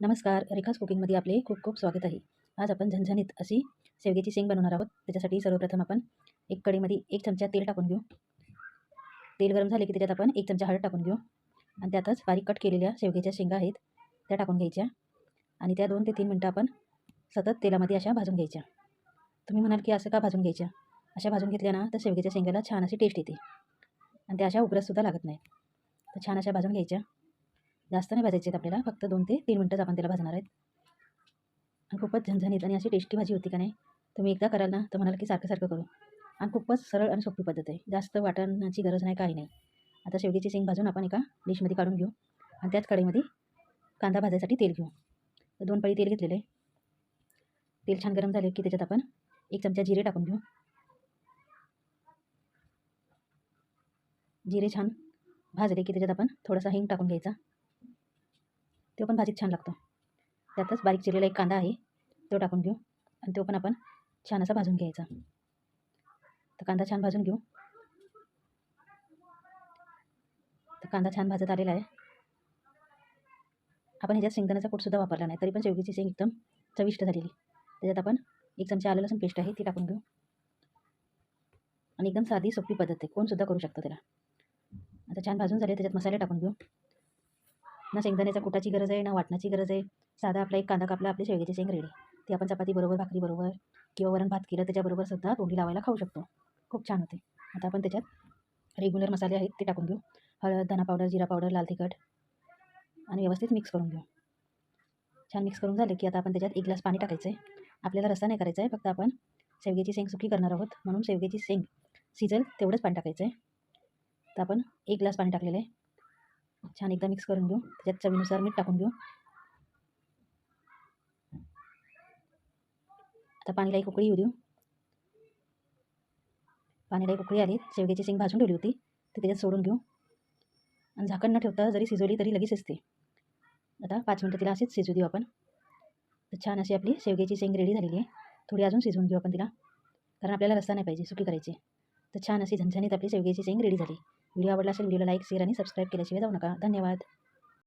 नमस्कार. रेखाज कुकिंगमध्ये आपले खूप खूप स्वागत आहे. आज आपण झणझणीत अशी शेवग्याची शेंग बनवणार आहोत. त्याच्यासाठी सर्वप्रथम आपण एक कढीमध्ये एक चमचा तेल टाकून घेऊ. तेल गरम झाले की त्याच्यात आपण एक चमचा हळद टाकून घेऊ. आणि त्यातच बारीक कट केलेल्या शेवग्याच्या शेंगा आहेत त्या टाकून घ्यायच्या. आणि त्या दोन ते तीन मिनटं आपण सतत तेलामध्ये अशा भाजून घ्यायच्या. तुम्ही म्हणाल की असं का भाजून घ्यायच्या? अशा भाजून घेतल्या ना तर शेवग्याच्या शेंगाला छान अशी टेस्ट येते. आणि त्या अशा उग्रसुद्धा लागत नाही तर छान अशा भाजून घ्यायच्या. जास्त नाही भाजायचे आहेत आपल्याला फक्त दोन ते तीन मिनटंच आपण त्याला भाजणार आहेत. आणि खूपच झणझणीत आणि अशी टेस्टी भाजी होती का नाही तुम्ही एकदा कराल ना तर म्हणाल की सारखं सारखं करू. आणि खूपच सरळ आणि सोपी पद्धत आहे. जास्त वाटण्याची गरज नाही काही नाही. आता शेवग्याची शेंग भाजून आपण एका डिशमध्ये काढून घेऊ. आणि त्याच कढईमध्ये कांदा भाजायसाठी तेल घेऊ. तर दोन पळी तेल घेतलेलं आहे. तेल छान गरम झाले की त्याच्यात आपण एक चमचा जिरे टाकून घेऊ. जिरे छान भाजले की त्याच्यात आपण थोडासा हिंग टाकून घ्यायचा. तो पण भाजीत छान लागतो. त्यातच बारीक चिरलेला एक कांदा आहे तो टाकून घेऊ आणि तो पण आपण छान असा भाजून घ्यायचा. तर कांदा छान भाजून घेऊ. तर कांदा छान भाजत आलेला आहे. आपण ह्याच्यात शेंगदाण्याचा कूटसुद्धा वापरला नाही तरी पण शेवगीची शेंग एकदम चविष्ट झालेली. त्याच्यात आपण एक चमचा आलं लसूण पेस्ट आहे ती टाकून घेऊ. आणि एकदम साधी सोपी पद्धत आहे कोणसुद्धा करू शकतो त्याला. आता छान भाजून झाले त्याच्यात मसाले टाकून घेऊ. ना शेंगदाण्याच्या कुटाची गरज आहे ना वाटण्याची गरज आहे. साधा आपला एक कांदा कापला आपली शेवग्याची शेंग रेडी ती आपण चपाती बरोबर भाकरी बरोबर किंवा वरण भात केलं त्याच्याबरोबर सुद्धा तोंडी लावायला खाऊ शकतो. खूप छान होते. आता आपण त्याच्यात रेग्युलर मसाले आहेत ते टाकून घेऊ हळद धना पावडर जिरा पावडर लाल तिखट आणि व्यवस्थित मिक्स करून घेऊ. छान मिक्स करून झाले की आता आपण त्याच्यात एक ग्लास पाणी टाकायचं आहे आपल्याला रस्सा नाही करायचा आहे फक्त आपण शेवग्याची शेंग सुकी करणार आहोत. म्हणून शेवग्याची शेंग शिजेल तेवढंच पाणी टाकायचं आहे तर आपण एक ग्लास पाणी टाकलेलं आहे. छान एकदा मिक्स करून घेऊ. त्याच्यात चवीनुसार मीठ टाकून घेऊ. आता पाणीला एक उकळी येऊ देऊ. पाणीला एक उकळी आली. शेवग्याची शेंग भाजून ठेवली होती. ती त्याच्यात सोडून घेऊ. आणि झाकण न ठेवता जरी शिजवली तरी लगेच शिजते. आता पाच मिनटं तिला अशीच शिजू देऊ आपण. तर छान अशी आपली शेवग्याची शेंग रेडी झालेली आहे. थोडी अजून शिजवून घेऊ आपण तिला. कारण आपल्याला रस्ता नाही पाहिजे सुकी करायची. तर छान अशी झणझणीत आपली शेवग्याची शेंग रेडी झाली. व्हिडिओ आवडला असेल व्हिडिओला लाईक शेअर आणि सबस्क्राईब केल्याशिवाय जाऊ नका. धन्यवाद.